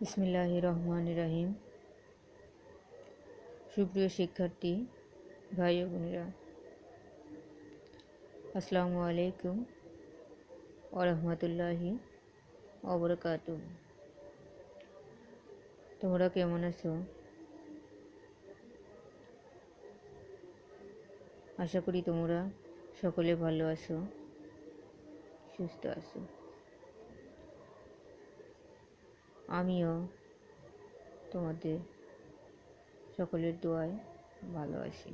বিসমিল্লাহ রহমান রাহিম। সুপ্রিয় শিক্ষার্থী, ভাই বোনেরা, আসসালামু আলাইকুম ওরহমতুল্লাহি অবরকাত তোমরা কেমন আছো? আশা করি তোমরা সকলে ভালো আছো, সুস্থ আছো। আমিও তোমাদের সকলের দোয়ায় ভালো আছি।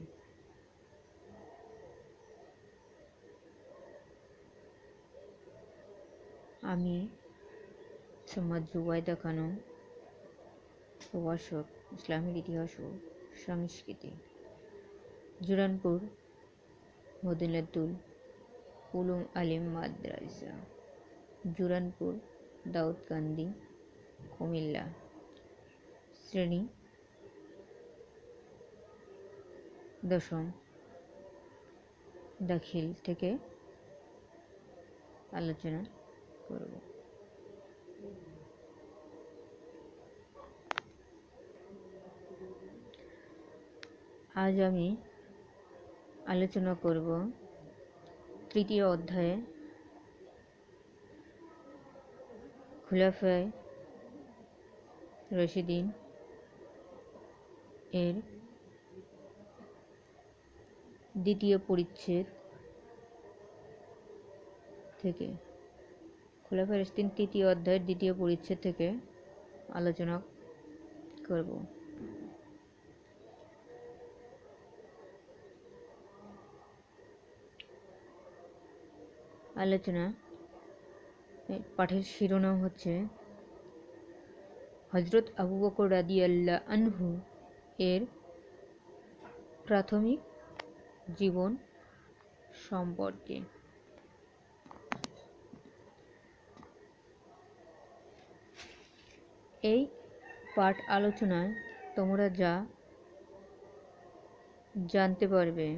আমি সমাজ জুবাইদা খানম প্রভাষক ইসলামের ইতিহাস ও সংস্কৃতি, জুরানপুর, মদিনাতুল উলুম আলিম মাদ্রাসা, জুরানপুর, দাউদকান্দি কুমিল্লা। শ্রেণি দশম দাখিল থেকে আলোচনা করব। আজ আমি আলোচনা করব তৃতীয় অধ্যায়ে খুলাফায় রশিদিন এর দ্বিতীয় পরিচ্ছেদ থেকে। খোলা রশিদিন তৃতীয় অধ্যায়ের দ্বিতীয় পরিচ্ছেদ থেকে আলোচনা করব। আলোচনা পাঠের শিরোনাম হচ্ছে হজরত আবু বকর রাদি আল্লাহ আনহু এর প্রাথমিক জীবন সম্পর্কে। এই পাঠ আলোচনায় তোমরা যা জানতে পারবে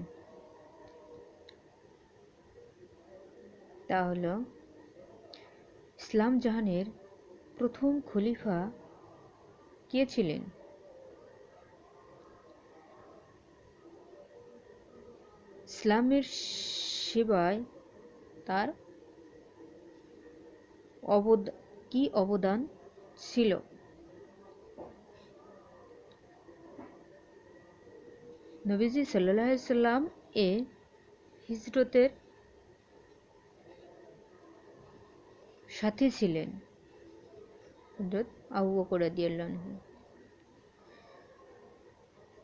তা হলো, ইসলাম জাহানের প্রথম খলিফা কে ছিলেন? ইসলামের সেবায় তার অবদ, কি অবদান ছিল? নবীজি সাল্লাহ সাল্লাম এ হিজরতের সাথে ছিলেন। হজরত আবু বকর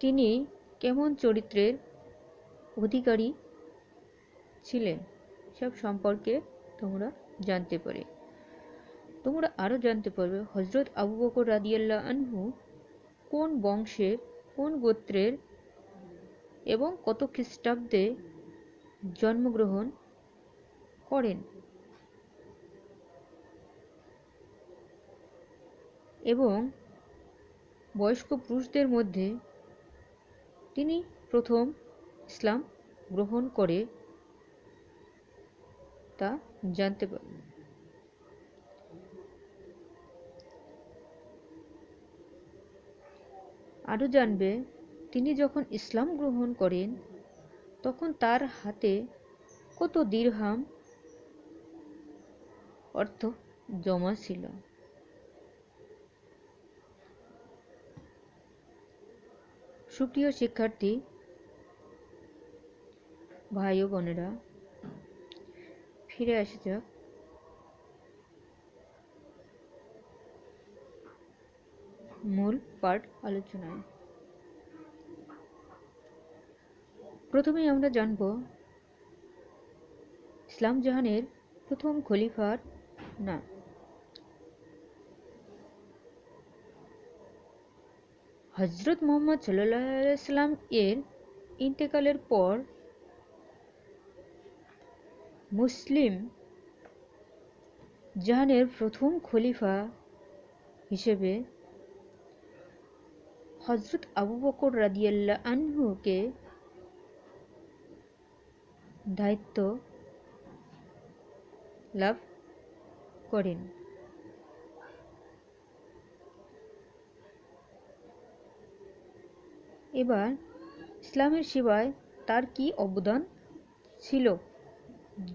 তিনি কেমন চরিত্রের অধিকারী ছিলেন, সব সম্পর্কে তোমরা জানতে পারে। তোমরা আরও জানতে পারবে হজরত আবু বকর রাদিয়াল্লাহ আনহু কোন বংশের কোন গোত্রের এবং কত খ্রিস্টাব্দে জন্মগ্রহণ করেন। এবং বয়স্ক পুরুষদের মধ্যে তিনি প্রথম ইসলাম গ্রহণ করে তা জানতে পারবেন আরও জানবে, তিনি যখন ইসলাম গ্রহণ করেন, তখন তার হাতে কত দীর্হাম অর্থ জমা ছিল। সুপ্রিয় শিক্ষার্থী, ভাই ও বোনেরা, ফিরে আসা যাক। মূল পাঠ আলোচনায়। প্রথমেই আমরা জানব, ইসলাম জাহানের প্রথম খলিফার নাম। হজরত মোহাম্মদ সাল্লাম এর ইন্তেকালের পর মুসলিম জাহানের প্রথম খলিফা হিসেবে হজরত আবু বকর রাদিয়াল্লা আনহুকে দায়িত্ব লাভ করেন। এবার ইসলামের সেবায় তার কি অবদান ছিল?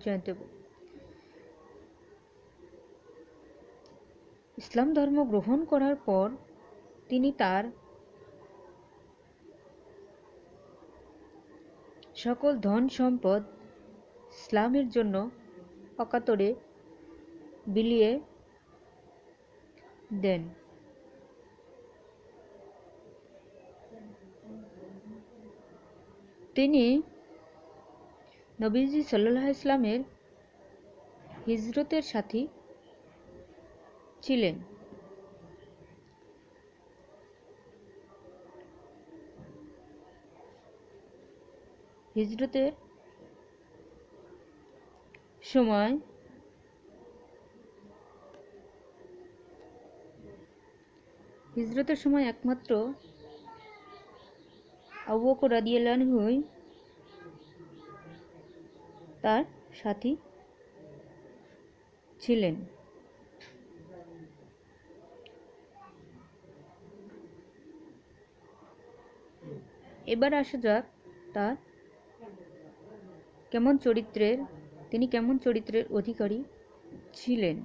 জানতে ইসলাম ধর্ম গ্রহণ করার পর তিনি তার সকল ধন সম্পদ ইসলামের জন্য অকাতরে বিলিয়ে দেন। তিনি নবীজি সাল্লাহ ইসলামের হিজরতের সাথী ছিলেন। হিজরতের সময় হিজরতের সময় একমাত্র আবু বকর রাদিয়াল্লাহুই তার সাথী ছিলেন। এবার আসা যাক তার কেমন চরিত্রের, তিনি কেমন চরিত্রের অধিকারী ছিলেন।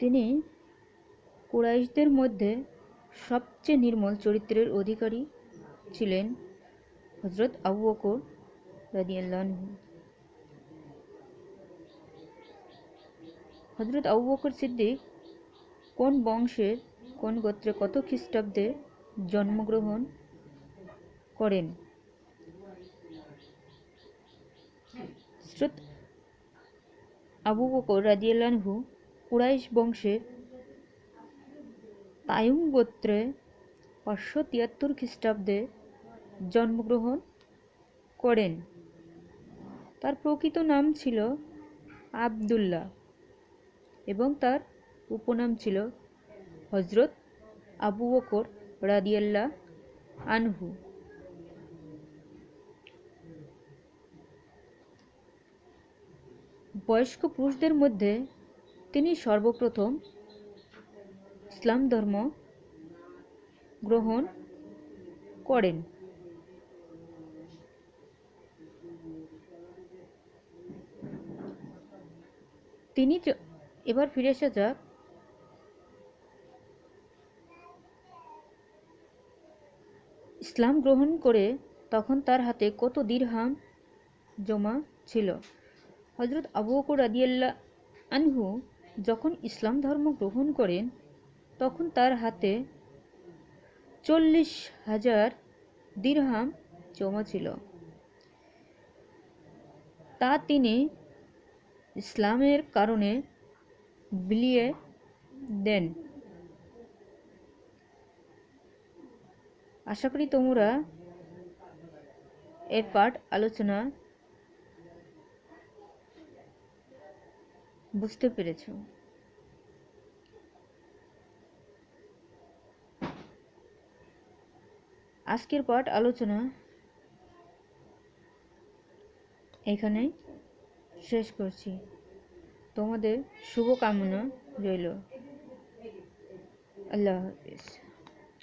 তিনি কুরাইশদের মধ্যে সবচেয়ে নির্মল চরিত্রের অধিকারী ছিলেন হজরত আবু বকর রাদিয়াল্লাহু হজরত আবু বকর সিদ্দিক কোন বংশের, কোন গোত্রে কত খ্রিস্টাব্দে জন্মগ্রহণ করেন? আবু বকর রাদিয়াল্লাহু কুরাইশ বংশের তায়ুম গোত্রে পাঁচশো তিয়াত্তর খ্রিস্টাব্দে জন্মগ্রহণ করেন। তার প্রকৃত নাম ছিল আবদুল্লাহ এবং তার উপনাম ছিল হজরত আবু বকর রাদিয়াল্লাহ আনহু। বয়স্ক পুরুষদের মধ্যে তিনি সর্বপ্রথম ইসলাম ধর্ম গ্রহণ করেন। তিনি এবার ফিরে আসা যাক। ইসলাম গ্রহণ করে তখন তার হাতে কত দিরহাম জমা ছিল? হজরত আবু বকর রাদিয়াল্লাহ আনহু যখন ইসলাম ধর্ম গ্রহণ করেন, তখন তার হাতে চল্লিশ হাজার দিরহাম জমা ছিল। তা তিনি ইসলামের কারণে বিলিয়ে দেন। আশা করি তোমরা এর পাঠ আলোচনা বুঝতে পেরেছ। আজকের পাঠ আলোচনা এখানেই শেষ করছি। তোমাদের শুভকামনা রইল। আল্লাহ হাফিজ।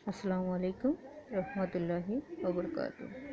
আসসালামু আলাইকুম রহমতুল্লাহি ওবরকাতুহ